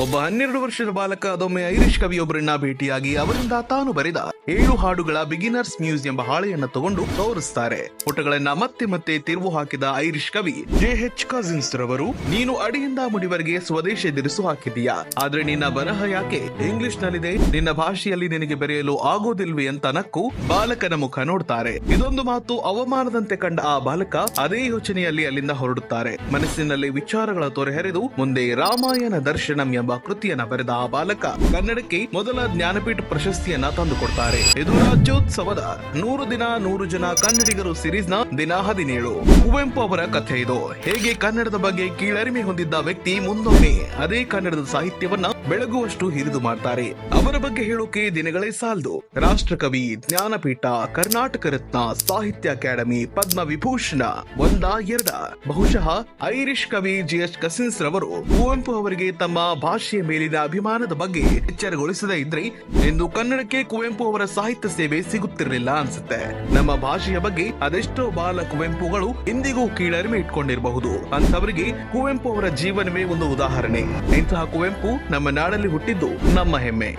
ಒಬ್ಬ ಹನ್ನೆರಡು ವರ್ಷದ ಬಾಲಕ, ಅದೊಮ್ಮೆ ಐರಿಷ್ ಕವಿಯೊಬ್ಬರನ್ನ ಭೇಟಿಯಾಗಿ ಅವರಿಂದ ತಾನು ಬರೆದ ಏಳು ಹಾಡುಗಳ ಬಿಗಿನರ್ಸ್ ಮ್ಯೂಸ್ ಎಂಬ ಹಾಳೆಯನ್ನ ತಗೊಂಡು ತೋರಿಸ್ತಾರೆ. ಪುಟಗಳನ್ನ ಮತ್ತೆ ಮತ್ತೆ ತಿರುವು ಹಾಕಿದ ಐರಿಷ್ ಕವಿ, ಜೆ ಎಚ್ ಕಸಿನ್ಸ್ ರವರು, ನೀನು ಅಡಿಯಿಂದ ಮುಡಿವರೆಗೆ ಸ್ವದೇಶ ಎದುರಿಸು ಹಾಕಿದೀಯಾ ಆದ್ರೆ ನಿನ್ನ ಬರಹ ಯಾಕೆ? ಇಂಗ್ಲಿಷ್ ನಲ್ಲಿದೆ ನಿನ್ನ ಭಾಷೆಯಲ್ಲಿ ನಿನಗೆ ಬರೆಯಲು ಆಗೋದಿಲ್ವೇ? ಅಂತ ನಕ್ಕು ಬಾಲಕನ ಮುಖ ನೋಡ್ತಾರೆ. ಇದೊಂದು ಮಾತು ಅವಮಾನದಂತೆ ಕಂಡ ಆ ಬಾಲಕ ಅದೇ ಯೋಚನೆಯಲ್ಲಿ ಅಲ್ಲಿಂದ ಹೊರಡುತ್ತಾರೆ. ಮನಸ್ಸಿನಲ್ಲಿ ವಿಚಾರಗಳ ತೊರೆ ಮುಂದೆ ರಾಮಾಯಣ ದರ್ಶನಂ ಎಂಬ ಕೃತಿಯನ್ನ ಬರೆದ ಆ ಬಾಲಕ ಕನ್ನಡಕ್ಕೆ ಮೊದಲ ಜ್ಞಾನಪೀಠ ಪ್ರಶಸ್ತಿಯನ್ನ ತಂದುಕೊಡ್ತಾರೆ. ಇದು ರಾಜ್ಯೋತ್ಸವದ ನೂರು ದಿನ ನೂರು ಜನ ಕನ್ನಡಿಗರು ಸಿರೀಸ್ನ ದಿನ ಹದಿನೇಳು. ಕುವೆಂಪು ಅವರ ಕಥೆ ಇದು. ಹೇಗೆ ಕನ್ನಡದ ಬಗ್ಗೆ ಕೀಳರಿಮೆ ಹೊಂದಿದ್ದ ವ್ಯಕ್ತಿ ಮುಂದೊಮ್ಮೆ ಅದೇ ಕನ್ನಡದ ಸಾಹಿತ್ಯವನ್ನ ಬೆಳಗುವಷ್ಟು ಹಿರಿದು ಮಾಡ್ತಾರೆ. ಅವರ ಬಗ್ಗೆ ಹೇಳೋಕೆ ದಿನಗಳೇ ಸಾಲದು. ರಾಷ್ಟ್ರಕವಿ, ಜ್ಞಾನಪೀಠ, ಕರ್ನಾಟಕ ರತ್ನ, ಸಾಹಿತ್ಯ ಅಕಾಡೆಮಿ ಪದ್ಮ ವಿಭೂಷಣ ಒಂದ ಎರಡ. ಬಹುಶಃ ಐರಿಷ್ ಕವಿ ಜಿ ಎಚ್ ಕಸಿನ್ಸ್ ರವರು ಕುವೆಂಪು ಅವರಿಗೆ ತಮ್ಮ ಭಾಷೆಯ ಮೇಲಿನ ಅಭಿಮಾನದ ಬಗ್ಗೆ ಎಚ್ಚರಗೊಳಿಸದೇ ಇದ್ರೆ ಇಂದು ಕನ್ನಡಕ್ಕೆ ಕುವೆಂಪು ಅವರ ಸಾಹಿತ್ಯ ಸೇವೆ ಸಿಗುತ್ತಿರಲಿಲ್ಲ ಅನ್ಸುತ್ತೆ. ನಮ್ಮ ಭಾಷೆಯ ಬಗ್ಗೆ ಅದೆಷ್ಟೋ ಬಾಲ ಕುವೆಂಪುಗಳು ಇಂದಿಗೂ ಕೀಳರಿಮೆ ಇಟ್ಕೊಂಡಿರಬಹುದು. ಅಂತವರಿಗೆ ಕುವೆಂಪು ಅವರ ಜೀವನವೇ ಒಂದು ಉದಾಹರಣೆ. ಇಂತಹ ಕುವೆಂಪು ನಮ್ಮ ನಾಡಲ್ಲಿ ಹುಟ್ಟಿದ್ದು ನಮ್ಮ ಹೆಮ್ಮೆ.